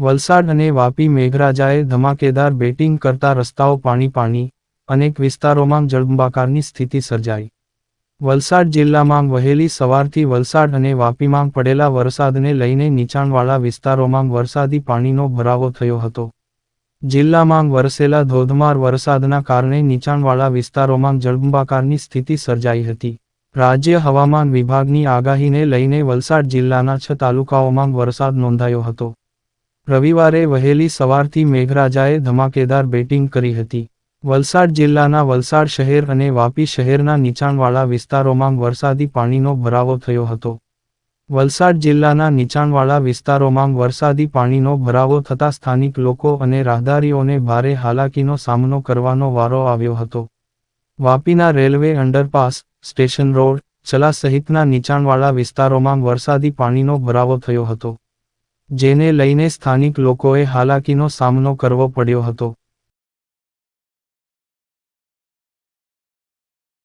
વલસાડ અને વાપી મેઘરાજાએ ધમાકેદાર બેટિંગ કરતા રસ્તાઓ પાણી પાણી અનેક વિસ્તારોમાં જળબંબાકારની સ્થિતિ સર્જાઈ. વલસાડ જિલ્લામાં વહેલી સવારથી વલસાડ અને વાપીમાં પડેલા વરસાદને લઈને નીચાણવાળા વિસ્તારોમાં વરસાદી પાણીનો ભરાવો થયો હતો. જિલ્લામાં વરસેલા ધોધમાર વરસાદના કારણે નીચાણવાળા વિસ્તારોમાં જળબંબાકારની સ્થિતિ સર્જાઈ હતી. રાજ્ય હવામાન વિભાગની આગાહીને લઈને વલસાડ જિલ્લાના છ તાલુકાઓમાં વરસાદ નોંધાયો હતો. રવિવારે વહેલી સવારથી મેઘરાજાએ ધમાકેદાર બેટિંગ કરી હતી. વલસાડ જિલ્લાના વલસાડ શહેર અને વાપી શહેરના નીચાણવાળા વિસ્તારોમાં વરસાદી પાણીનો ભરાવો થયો હતો. વલસાડ જિલ્લાના નીચાણવાળા વિસ્તારોમાં વરસાદી પાણીનો ભરાવો થતા સ્થાનિક લોકો અને રાહદારીઓને ભારે હાલાકીનો સામનો કરવાનો વારો આવ્યો હતો. વાપીના railway underpass, station road, Chala સહિતના નીચાણવાળા વિસ્તારોમાં વરસાદી પાણીનો ભરાવો થયો હતો. જેને લઈને સ્થાનિક લોકોએ હાલાકીનો સામનો કરવો પડ્યો હતો.